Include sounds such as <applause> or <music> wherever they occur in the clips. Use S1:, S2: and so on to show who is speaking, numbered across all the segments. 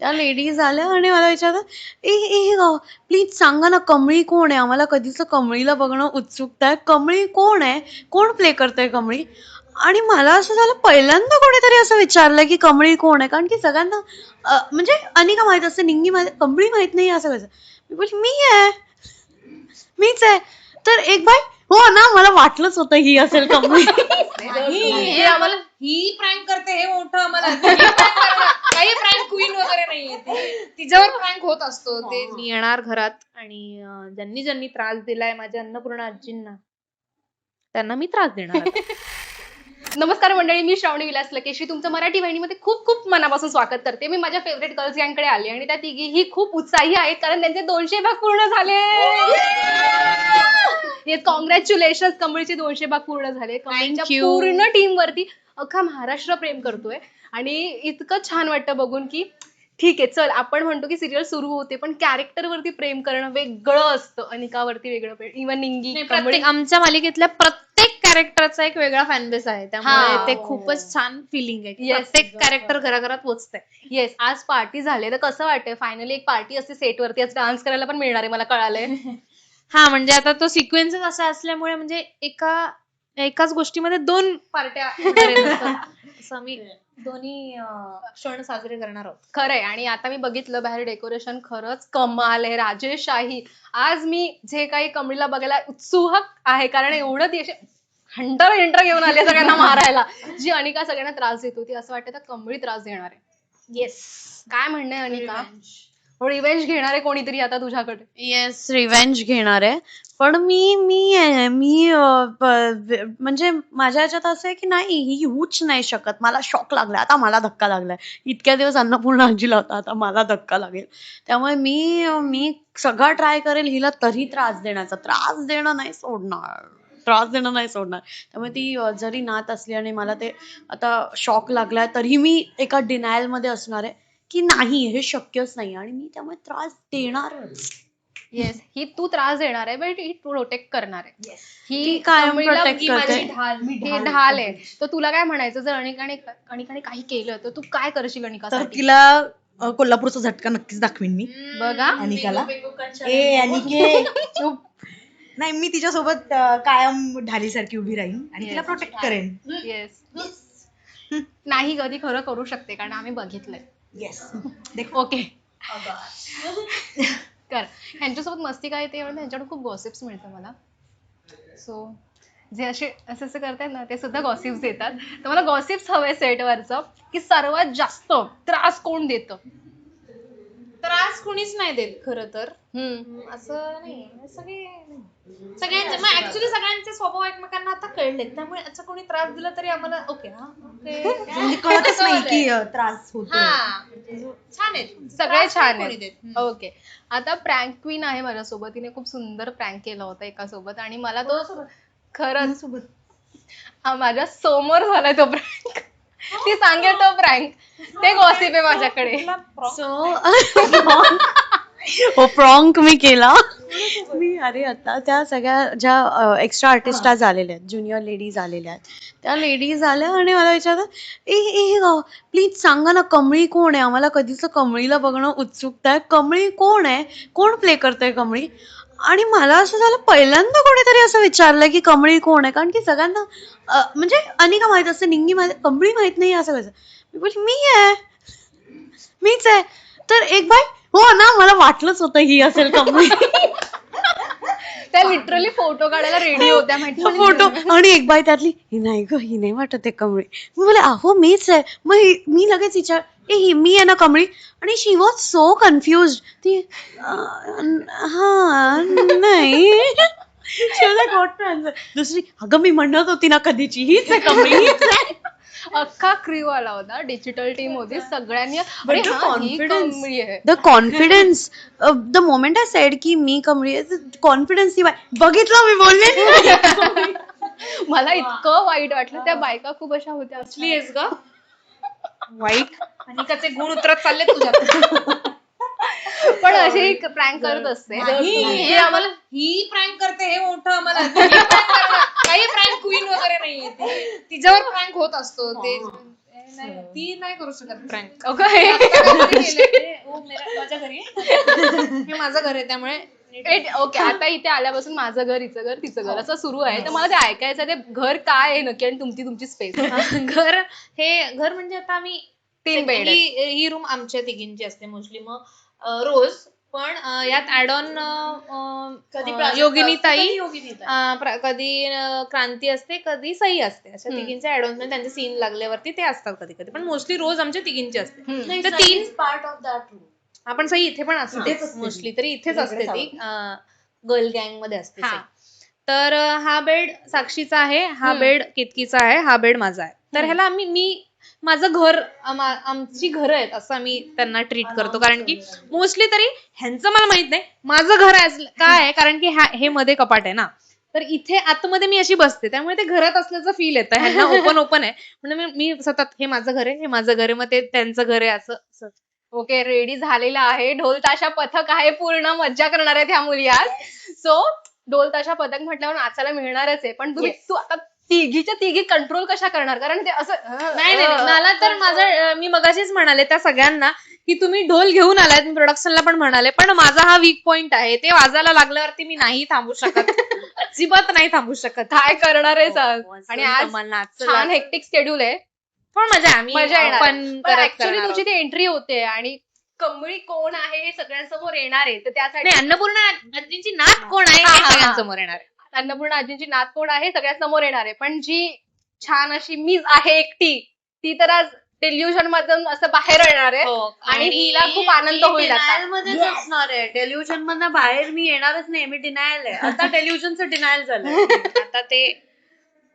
S1: त्या लेडीज आल्या आणि मला विचारतात ए ए प्लीज सांगा ना कमळी कोण आहे? आम्हाला कधीच कमळीला बघणं उत्सुकता आहे. कमळी कोण आहे? कोण प्ले करतंय कमळी? आणि मला असं झालं पहिल्यांदा कोणीतरी असं विचारलं की कमळी कोण आहे? कारण की सगळ्यांना म्हणजे अनिका माहीत असते निंगी माहीत कमळी माहीत नाही असं कसं मी मी आहे. मीच आहे. तर एक बाय हो ना मला वाटलंच होतं ही असेल
S2: नाही, <laughs> हे आम्हाला ही प्रँक करते हे मोठं आम्हाला. काही प्रँक क्वीन वगैरे नाहीये ती. तिच्यावर प्रँक होत असतो. ते मी येणार घरात आणि ज्यांनी ज्यांनी त्रास दिलाय माझ्या अन्नपूर्णा आजींना त्यांना मी त्रास देणार. <laughs>
S3: नमस्कार मंडळी मी श्रावणी विलास लकेशी. तुमचं मराठी वाहिनीमध्ये खूप खूप मनापासून स्वागत करते. मी माझ्या फेवरेट गर्ल्स गँगकडे आली आणि त्या तिघीही खूप उत्साही आहेत कारण त्यांचे दोनशे भाग पूर्ण झाले. कॉंग्रॅच्युलेशन कमळीचे दोनशे भाग पूर्ण झाले. कमळीच्या. पूर्ण टीम वरती अख्खा महाराष्ट्र प्रेम करतोय. आणि इतकं छान वाटतं बघून की ठीक आहे चल आपण म्हणतो की सिरियल सुरू होते पण कॅरेक्टर वरती प्रेम करणं वेगळं असतं. अनिकावरती वेगळं प्रेम. इव्हन निंगी
S2: प्रत्येक आमच्या मालिकेतल्या प्रत्येक कॅरेक्टरचा एक वेगळा फॅनबेस आहे.
S3: हा.
S2: त्यामुळे ते खूपच छान फिलिंग आहे. प्रत्येक कॅरेक्टर घराघरात पोचतंय.
S3: येस आज पार्टी झाली. तर कसं वाटतंय? फायनली एक पार्टी असते सेटवरती आज डान्स करायला पण मिळणार आहे मला कळालंय. <laughs>
S2: हा म्हणजे आता तो सिक्वेन्सच असा असल्यामुळे म्हणजे एका एकाच गोष्टीमध्ये दोन पार्ट्या <laughs> असं आम्ही दोन्ही क्षण साजरे करणार आहोत.
S3: खरंय. आणि आता मी बघितलं बाहेर डेकोरेशन खरंच कमाल आहे. राजेशाही आज मी जे काही कमळीला बघायला उत्सुक आहे कारण एवढं ती हंटर हिंटर घेऊन आली सगळ्यांना मारायला जी अनिका सगळ्यांना त्रास देत होती. असं वाटतं तर कमळी त्रास देणार आहे.
S2: येस
S3: काय म्हणणं आहे अनिका? रिवेंज घेणार आहे कोणीतरी आता तुझ्याकडे.
S1: येस रिव्हेंज घेणार आहे. पण मी मी आहे, मी म्हणजे माझ्या ह्याच्यात असं आहे की नाही ही होऊच नाही शकत. मला शॉक लागलाय. आता मला धक्का लागलाय. इतक्या दिवस अन्नपूर्णा आजीला होता. आता मला धक्का लागेल. त्यामुळे मी मी सगळा ट्राय करेल. हिला तरी त्रास देण्याचा. त्रास देणं नाही सोडणार. त्रास देणं नाही सोडणार. त्यामुळे ती जरी नात असली आणि मला ते आता शॉक लागलाय तरी मी एका डिनायलमध्ये असणार आहे. की नाही हे शक्यच नाही आणि मी त्यामुळे त्रास देणारच.
S3: येस ही तू त्रास देणार आहे बट ही प्रोटेक्ट करणार आहे. ही
S1: कायम
S3: कमळीला
S1: protect
S3: ही
S1: करते.
S3: माझी ढाल ही ढाल आहे. तर तुला काय म्हणायचं? जर अनिकाने अनिकाने काही केलं तर तू काय करशील
S4: तर
S3: अनिकासाठी
S4: तिला अ, कोल्हापूरचा झटका नक्कीच दाखवीन मी.
S3: बघा.
S4: अनिकाला. ए अनिके चुप. नाही मी तिच्यासोबत अ, कायम ढालीसारखी उभी राहीन आणि तिला
S3: Yes.
S4: प्रोटेक्ट करेन.
S3: येस नाही कधी खरं करू शकते कारण आम्ही बघितलंय.
S4: येस देख.
S3: ओके कर. ह्यांच्यासोबत मस्ती काय ते त्यांच्याकडून खूप गॉसिप्स मिळतं मला. सो जे असे असं असं करतात ना ते सुद्धा गॉसिप्स देतात. तर मला गॉसिप्स हवंय सेटवरचं की सर्वात जास्त त्रास कोण देतं?
S2: त्रास कुणीच नाही देत खरं तर. असं नाही. सगळे सगळ्यांचे मग ऍक्च्युली सगळ्यांचे स्वभाव एकमेकांना आता कळलेत. त्यामुळे असं कोणी त्रास दिला तरी आम्हाला ओके हा.
S4: म्हणजे कळतच नाही की त्रास होतो
S2: छान आहेत.
S3: सगळे छान आहेत. ओके आता प्रँक क्वीन आहे माझ्यासोबत. तिने खूप सुंदर प्रँक केला होता एका सोबत आणि मला तो खरंच हा, माझ्यासमोर झालाय तो प्रँक <laughs> ती सांगेल तो प्रँक ते गॉसिप आहे माझ्याकडे.
S1: सो हो प्रॉंक मी केला. <laughs> मी अरे आता त्या सगळ्या ज्या एक्स्ट्रा आर्टिस्ट आज आलेल्या आहेत ज्युनियर लेडीज आलेल्या आहेत त्या लेडीज आल्या आणि मला विचारतात ए ए प्लीज सांगा ना कमळी कोण आहे? आम्हाला कधीच कमळीला बघणं उत्सुकता आहे. कमळी कोण आहे? कोण प्ले करतंय कमळी? आणि मला असं झालं पहिल्यांदा कोणीतरी असं विचारलं की कमळी कोण आहे? कारण की सगळ्यांना म्हणजे अनिका माहीत असते निंगी माहीत कमळी माहीत नाही असं कसं. मी बोलली मी आहे. मीच आहे. तर एक बाय हो ना मला वाटलंच होतं ही असेल कमळी. <laughs>
S3: त्या लिटरली फोटो काढायला रेडी होत्या माहिती
S1: फोटो आणि एक बाय त्यातली ही नाही ग ही नाही वाटत आहे कमळी. मी बोले अहो मीच आहे. मग मी लगेच विचार ए ही मी आहे ना कमळी. आणि शी वॉज सो कन्फ्युज ती हा नाही? दुसरी अगं मी म्हणत होती ना कधीची हीच आहे कमळी हीच आहे.
S3: अख्खा क्रिव आला होता डिजिटल टीम होती सगळ्यांनी.
S1: But
S3: अरे
S1: the
S3: हा, ही
S1: confidence.
S3: कमळी आहे.
S1: The confidence the moment I said की मी कमळी कॉन्फिडन्स बघितलं मी बोलले. <laughs>
S3: मला इतकं वाईट वाटलं त्या बायका खूप अशा होत्या.
S2: असली आहेस ग. वाईट आणि त्याचे गुण उतरत चालले तुझ्यात
S3: पण अशी प्रँक करत असते.
S2: हे आम्हाला ही प्रँक करते हे मोठं आम्हाला. <laughs> काही प्रँक क्वीन वगैरे नाहीये ती. तिच्यावर प्रँक होत असतो. ते नाही, ती नाही करू शकत. प्रँक माझ्या घरी. हे माझं घर आहे त्यामुळे
S3: ओके <laughs> आता इथे आल्यापासून माझं घर हिचं घर तिचं घर. असं सुरू आहे. तर मला ते ऐकायचं आहे, ते घर काय आहे नक्की आणि तुमची तुमची स्पेस <laughs>
S2: घर हे घर म्हणजे आता आम्ही
S3: तीन बेड
S2: ही ही रूम आमच्या तिघींची असते मोस्टली मग रोज. पण यात ऍड ऑन
S1: कधी
S2: योगिनी ताई
S1: कधी
S2: क्रांती असते कधी सई असते. अशा. तिघींचे ऍड ऑन त्यांचे सीन लागल्यावरती ते असतात कधी कधी पण मोस्टली रोज आमच्या तिघींची असते. तीन
S1: part of that room.
S2: आपण सई इथे पण असते
S1: इथेच असते
S2: मोस्टली. तरी इथेच असते ती. गर्ल गँगमध्ये असते. तर हा बेड साक्षीचा आहे हा. बेड केतकीचा आहे हा बेड माझा आहे. तर. ह्याला आम्ही मी माझं घर आमा- आमची घर आहेत असं आम्ही त्यांना ट्रीट करतो. कारण की मोस्टली तरी ह्यांचं मला माहीत नाही. माझं घर काय आहे? कारण की हे मध्ये कपाट आहे ना. तर इथे आतमध्ये मी अशी बसते. त्यामुळे ते घरात असल्याचं फील येतं. ह्यांना <laughs> ओपन ओपन आहे. म्हणून मी सतत हे माझं घर आहे हे माझं घर आहे मग ते त्यांचं घर आहे असं.
S3: ओके रेडी झालेला आहे. ढोल ताशा पथक आहे पूर्ण मज्जा करणार आहेत ह्या मुली आज. सो ढोल ताशा पथक म्हटल्यावर नाचायला मिळणारच आहे. पण तुम्ही तू आता तिघीच्या तिघी कंट्रोल कशा करणार? कारण ते असं
S2: नाही नाही. मला तर माझं मी मगाशीच म्हणाले त्या सगळ्यांना की तुम्ही ढोल घेऊन आलात मी प्रोडक्शनला पण म्हणाले पण माझा हा वीक पॉइंट आहे. ते वाजायला लागल्यावरती मी नाही थांबू शकत. <laughs> अजिबात नाही थांबू शकत.
S3: काय करणार आहेस आज
S2: हो,
S3: आणि आज. छान हेक्टिक शेड्यूल आहे.
S2: पण मजा आहे. आम्ही
S3: मजा येणार.
S2: पण
S3: ऍक्च्युली
S2: करणार आहोत.
S3: ती एंट्री होते आणि कमळी कोण आहे हे सगळ्यांसमोर येणार आहे तर त्यासाठी
S2: नाही अन्नपूर्णा आजींची नात कोण आहे
S3: हा,
S2: हे
S3: हा, हा.
S2: सगळ्यांसमोर येणार आहे.
S3: अन्नपूर्णा आजींची नात कोण आहे सगळ्यांसमोर येणार आहे पण जी छान अशी मीच आहे एकटी ती तर आज टेल्युशन मधून असं बाहेर येणार आहे
S2: हो,
S3: आणि हिला खूप आनंद होईल आता.
S1: डिनायल मध्येच असणार आहे टेलिव्हिजन मधनं बाहेर मी येणारच नाही मी डिनायल आहे आता <laughs> टेलिव्हिजनचं डिनायल झालंय <laughs>
S2: आता ते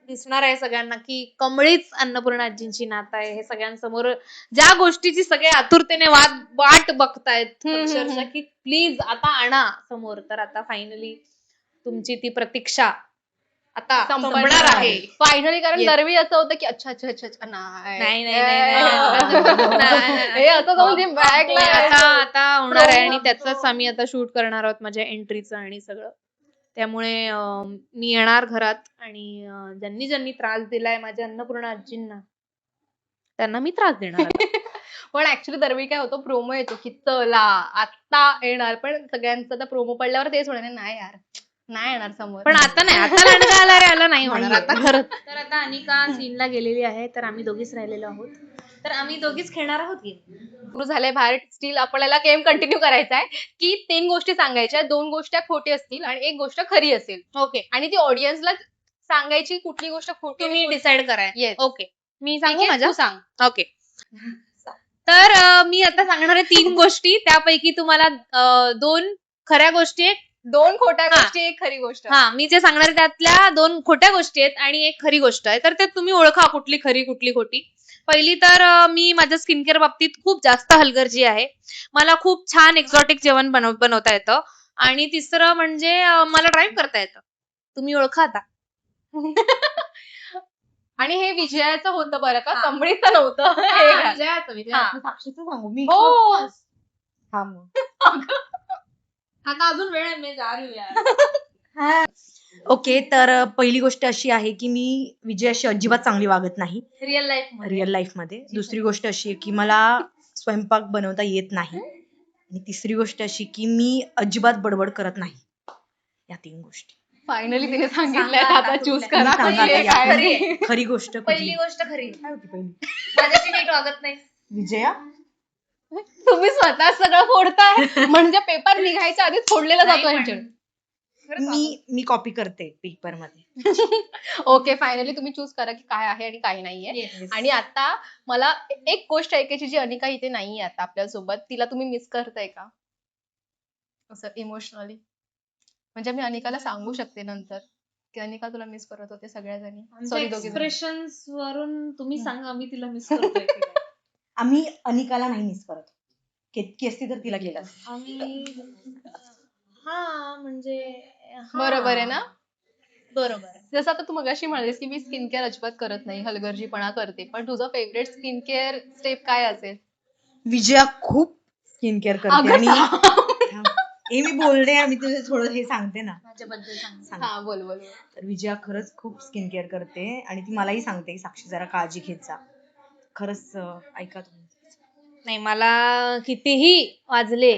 S2: दिसणार आहे सगळ्यांना की कमळीच अन्नपूर्णा आजींची नात आहे. हे सगळ्यांसमोर ज्या गोष्टीची सगळे आतुरतेने वाट वाट बघतायत अक्षरशः. की प्लीज आता आणा समोर. तर आता फायनली तुमची ती प्रतीक्षा आता संपणार आहे.
S3: फायनली कारण. दरवी असं होतं की अच्छा अच्छा अच्छा अच्छा. नाही.
S2: नाही, <laughs>
S3: असं जाऊन
S2: आता होणार आहे आणि त्याच आम्ही आता शूट करणार आहोत माझ्या एंट्रीचं आणि सगळं. त्यामुळे मी येणार घरात आणि ज्यांनी ज्यांनी त्रास दिलाय माझ्या अन्नपूर्णा आजींना त्यांना मी त्रास देणार. <laughs>
S3: पण ऍक्च्युली दरवेळी काय होतं प्रोमो येतो की चला आता येणार. पण सगळ्यांचं आता प्रोमो पडल्यावर तेच होणार नाही यार नाही येणार समोर.
S2: पण आता नाही आता आला रे आला नाही <laughs> होणार. आता खरंच. तर आता अनिका सीनला गेलेली आहे तर आम्ही दोघीच राहिलेलो आहोत. तर आम्ही दोघीच खेळणार आहोत game.
S3: सुरू झालंय बाहेर स्टील आपल्याला गेम कंटिन्यू करायचा आहे. की तीन गोष्टी सांगायच्या दोन गोष्टी खोटी असतील आणि एक गोष्ट खरी असेल.
S2: ओके.
S3: आणि ती ऑडियन्सला सांगायची कुठली गोष्ट खोटी
S2: तुम्ही डिसाइड कराय. ओके. मी सांगू? माझ्या
S3: सांग.
S2: ओके. तर मी आता सांगणार आहे तीन गोष्टी. त्यापैकी तुम्हाला दोन खऱ्या गोष्टी आहेत.
S3: दोन खोट्या. गोष्टी एक खरी गोष्ट.
S2: हा मी जे सांगणार आहे त्यातल्या दोन खोट्या गोष्टी आहेत आणि एक खरी गोष्ट आहे. तर ते तुम्ही ओळखा कुठली खरी कुठली खोटी. पहिली तर मी माझ्या स्किन केअर बाबतीत खूप जास्त हलगर्जी आहे मला खूप छान एक्झॉटिक जेवण बनव बनवता येतं आणि तिसरं म्हणजे मला ड्राईव्ह करता येतं तुम्ही ओळखा आता <laughs>
S3: आणि हे विजयाचं होतं बरं का
S2: हा.
S3: कमळीचं नव्हतं हे घाल.
S2: विजयाचं, विजयाचं.
S3: हा.
S1: साक्षीचं सांगू मी
S3: हो
S1: हा मग. <laughs>
S2: आता अजून वेळ आहे मी जा रही हूँ यार.
S4: ओके तर पहिली गोष्ट अशी आहे की मी विजयाशी अजिबात चांगली वागत नाही.
S2: रिअल लाईफ
S4: रिअल लाईफमध्ये. दुसरी गोष्ट अशी आहे की मला स्वयंपाक बनवता येत नाही. आणि तिसरी गोष्ट अशी की मी अजिबात बडबड करत नाही. या तीन गोष्टी.
S3: फायनली तिने सांगितलंय
S2: सांगा
S3: आता
S2: आता
S3: चूज. करा पहिली काय खरी.
S4: खरी. गोष्ट
S2: पहिली
S4: कुठली
S2: गोष्ट खरी.
S4: काय होती पहिली?
S2: माझ्याशी नीट वागत नाही.
S4: विजया?
S3: तुम्ही स्वतः सगळं फोडताय. <laughs> म्हणजे पेपर निघायच्या आधीच फोडलेला जातो
S2: नाही
S3: यांच्याकडे
S2: खरंच
S4: मी मी कॉपी करते पेपरमध्ये. <laughs>
S3: ओके फायनली तुम्ही चूज करा की काय आहे आणि काय नाहीये. आणि आता मला एक गोष्ट ऐकायची जी अनिका इथे नाहीये आता आपल्यासोबत तिला तुम्ही मिस करताय का? असं इमोशनली म्हणजे मी अनिकाला सांगू शकते नंतर की अनिका तुला मिस करत होते सगळ्या जणी सॉरी
S2: एक्सप्रेशन वरून तुम्ही सांगा मी तिला मिस करतोय.
S4: आम्ही अनिकाला नाही मिस करत. केतकी असती तर तिला केलं. असतं.
S2: आम्ही हा म्हणजे हा.
S3: बरोबर आहे ना
S2: बरोबर आहे.
S3: जसं आता तू मगाशी म्हणालीस की मी स्किन केअर अजिबात करत नाही हलगर्जीपणा करते पण तुझं फेवरेट स्किन केअर स्टेप काय असेल
S4: विजया खूप स्किन केअर करते
S3: अगं
S4: आणि. हे मी बोलते मी तुझं थोडं हे सांगते ना
S2: माझ्याबद्दल सांग
S4: सांग.
S3: हा बोल बोल बोल.
S4: तर विजया खरंच खूप स्किन केअर करते आणि ती मलाही सांगते की साक्षी जरा काळजी घेत जा खरंच अं, ऐका तुम्ही
S2: नाही मला कितीही वाजले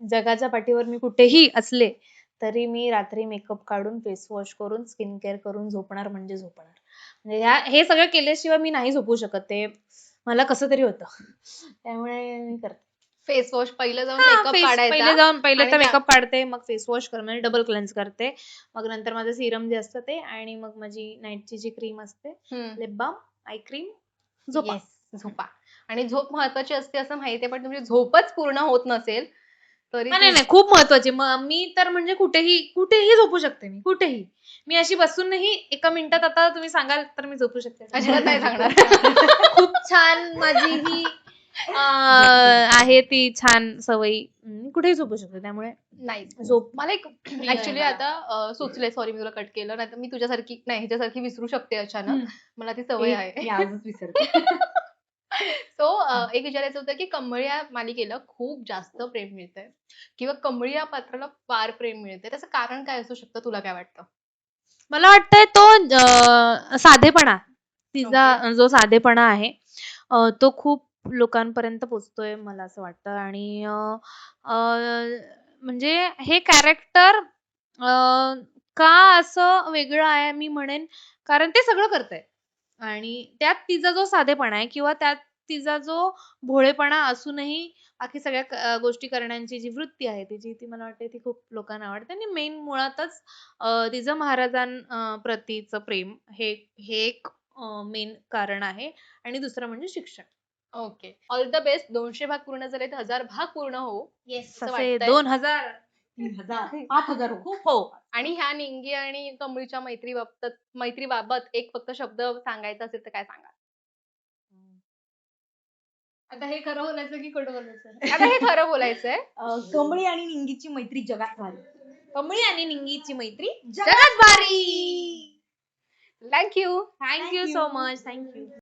S2: जगाच्या पाठीवर मी कुठेही असले तरी मी रात्री मेकअप काढून फेस वॉश करून स्किन केअर करून झोपणार म्हणजे झोपणार. म्हणजे ह्या हे सगळं केल्याशिवाय मी नाही झोपू शकत. ते मला कसं तरी होतं. त्यामुळे मी करते.
S3: फेस वॉश पहिलं जाऊन
S2: हा,
S3: मेकअप
S2: face- पहिले
S3: काढायचा
S2: जाऊन पहिले
S3: आणि
S2: तर
S3: त्या-
S2: मेकअप काढते मग फेस वॉश कर म्हणजे डबल क्लेन्स करते. मग नंतर माझं सिरम जे असतं ते आणि मग माझी नाईटची जी क्रीम असते
S3: हम्म.
S2: लिप बाम आय क्रीम झोपा.
S3: Yes, झोपा. आणि झोप महत्वाची असते असं माहितीये पण तुमची झोपच पूर्ण होत नसेल तरी
S2: हा, नाही नाही खूप महत्वाची. म- मी तर म्हणजे कुठेही कुठेही झोपू शकते मी. कुठेही. मी अशी बसूनही एका मिनिटात आता तुम्ही सांगाल तर मी झोपू शकते.
S3: अजिबात नाही <laughs> सांगणार.
S2: खूप छान माझी ही अं, आहे ती छान सवयी. मी कुठेही झोपू शकते त्यामुळे
S3: नाही.
S2: झोप
S3: मला एक ऍक्च्युली
S2: मला.
S3: आता अं, सुचले सॉरी मी तुला कट केलं. नाही तर मी तुझ्यासारखी नाही ह्याच्यासारखी विसरू शकते अचानक. मला ती सवय आहे.
S4: आजच विसरते. <laughs>
S3: सो एक विचारायचं होतं की कमळ या मालिकेला खूप जास्त प्रेम मिळतंय किंवा कमळ या पात्राला फार प्रेम मिळतंय. त्याचं कारण काय असू शकतं? तुला काय वाटतं?
S2: मला वाटतंय तो अं, साधेपणा. तिचा जो साधेपणा आहे अं, तो खूप लोकांपर्यंत पोचतोय मला असं वाटतं. आणि अं, अं, म्हणजे हे कॅरेक्टर का असं वेगळं आहे मी म्हणेन? कारण ते सगळं करतंय. आणि त्यात तिचा जो साधेपणा आहे किंवा त्यात तिचा जो भोळेपणा असूनही बाकी सगळ्या गोष्टी करण्याची जी वृत्ती आहे तिची ती मला वाटते ती खूप लोकांना आवडते. आणि मेन मुळातच तिचं महाराजां प्रतीचं प्रेम हे हे एक मेन कारण आहे. आणि दुसरं म्हणजे शिक्षण.
S3: ओके. All the best. दोनशे भाग पूर्ण झाले तर हजार भाग पूर्ण हो येस
S2: दोन हजार
S4: तीन हजार पाच हजार हो.
S2: खूप हो.
S3: आणि ह्या निंगी आणि कमळीच्या मैत्री बाबत मैत्रीबाबत एक फक्त शब्द सांगायचा असेल तर काय सांगा
S2: आता हे खरं बोलायचं की खोटं बोलायचं?
S3: आता हे खरं बोलायचंय.
S4: कमळी आणि निंगीची मैत्री जगात झाली
S2: कमळी आणि निंगीची मैत्री जगात भारी.
S3: Thank you
S2: thank you so much thank you